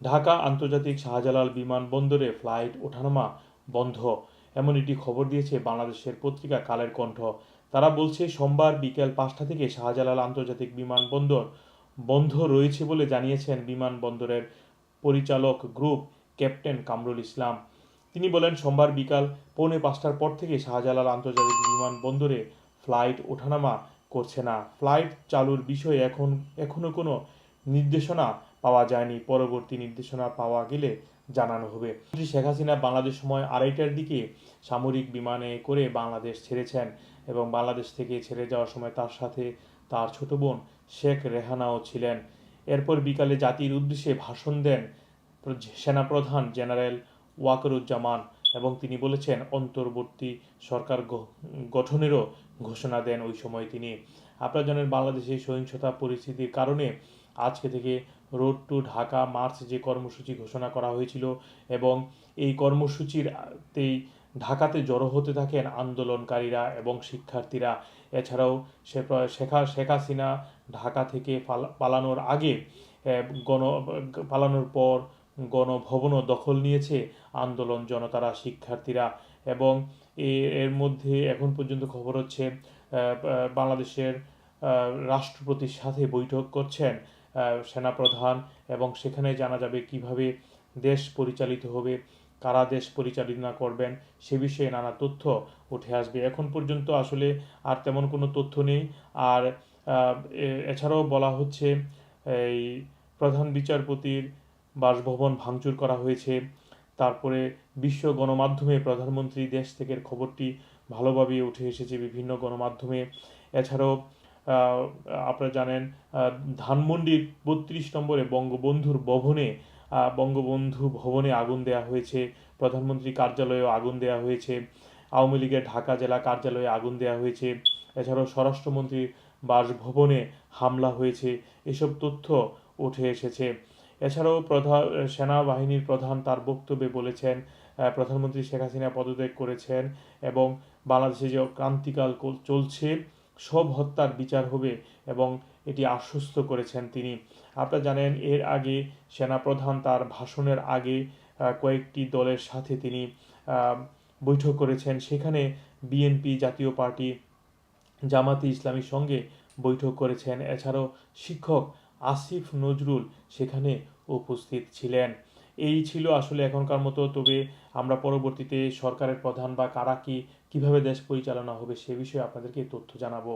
ঢাকা আন্তর্জাতিক শাহজালাল বিমানবন্দরে ফ্লাইট ওঠানামা বন্ধ। এমন একটি খবর দিয়েছে বাংলাদেশের পত্রিকা কালের কণ্ঠ। তারা বলছে, সোমবার বিকেল পাঁচটা থেকে শাহজালাল আন্তর্জাতিক বিমানবন্দর বন্ধ রয়েছে বলে জানিয়েছেন বিমানবন্দরের পরিচালক গ্রুপ ক্যাপ্টেন কামরুল ইসলাম। তিনি বলেন, সোমবার বিকাল পৌনে পাঁচটার পর থেকে শাহজালাল আন্তর্জাতিক বিমানবন্দরে ফ্লাইট ওঠানামা করছে না। ফ্লাইট চালুর বিষয়ে এখন এখনও কোনো নির্দেশনা পাওয়া যায়নি। পরবর্তী নির্দেশনা পাওয়া গেলে জানানো হবে। শেখ হাসিনা বাংলাদেশ সময় আড়াইটার দিকে সামরিক বিমানে করে বাংলাদেশ ছেড়েছেন এবং বাংলাদেশ থেকে ছেড়ে যাওয়ার সময় তার সাথে তার ছোট বোন শেখ রেহানাও ছিলেন। এরপর বিকালে জাতির উদ্দেশ্যে ভাষণ দেন সেনাপ্রধান জেনারেল ওয়াকরুজ্জামান এবং তিনি বলেছেন, অন্তর্বর্তী সরকার গঠনেরও ঘোষণা দেন। ওই সময় তিনি আপনারা জানেন বাংলাদেশে সহিংসতা পরিস্থিতির কারণে আজকে থেকে রোড টু ঢাকা, মার্চ যে কর্মসূচি ঘোষণা করা হয়েছিল এবং এই কর্মসূচিরতেই ঢাকাতে জড়ো হতে থাকেন আন্দোলনকারীরা এবং শিক্ষার্থীরা। এছাড়াও শেখা শেখ হাসিনা ঢাকা থেকে পালানোর আগে গণ, পালানোর পর গণভবনও দখল নিয়েছে আন্দোলন জনতারা, শিক্ষার্থীরা এবং এর মধ্যে এখন পর্যন্ত খবর হচ্ছে বাংলাদেশের রাষ্ট্রপতির সাথে বৈঠক করছেন সেনাপ্রধান, এবং সেখানে জানা যাবে কীভাবে দেশ পরিচালিত হবে, কারা দেশ পরিচালনা করবেন, সে বিষয়ে নানা তথ্য উঠে আসবে। এখন পর্যন্ত আসলে আর তেমন কোনো তথ্য নেই। আর এছাড়াও বলা হচ্ছে, এই প্রধান বিচারপতির বাসভবন ভাঙচুর করা হয়েছে। তারপরে বিশ্ব গণমাধ্যমে প্রধানমন্ত্রী দেশ থেকে খবরটি ভালোভাবে উঠে এসেছে বিভিন্ন গণমাধ্যমে। এছাড়াও আপনারা জানেন ধানমন্ডির বত্রিশ নম্বরে বঙ্গবন্ধুর ভবনে বঙ্গবন্ধু ভবনে আগুন দেওয়া হয়েছে প্রধানমন্ত্রী কার্যালয়েও আগুন দেওয়া হয়েছে, আওয়ামী লীগের ঢাকা জেলা কার্যালয়ে আগুন দেওয়া হয়েছে, এছাড়াও স্বরাষ্ট্রমন্ত্রীর বাসভবনে হামলা হয়েছে, এসব তথ্য উঠে এসেছে। এছাড়াও প্রধান সেনাবাহিনীর প্রধান তার বক্তব্যে বলেছেন প্রধানমন্ত্রী শেখ হাসিনা পদত্যাগ করেছেন এবং বাংলাদেশে যে ক্রান্তিকাল চলছে সব হত্যার বিচার হবে এবং এটি আশ্বস্ত করেছেন তিনি। আপনারা জানেন, এর আগে সেনাপ্রধান তার ভাষণের আগে কয়েকটি দলের সাথে তিনি বৈঠক করেছেন। সেখানে বিএনপি জাতীয় পার্টি জামাতি ইসলামীর সঙ্গে বৈঠক করেছেন। এছাড়াও শিক্ষক আসিফ নজরুল সেখানে উপস্থিত ছিলেন। এই ছিল আসলে এখনকার মতো। তবে আমরা পরবর্তীতে সরকারের প্রধান বা কারা কি কীভাবে দেশ পরিচালনা হবে সে বিষয়ে আপনাদেরকে তথ্য জানাব।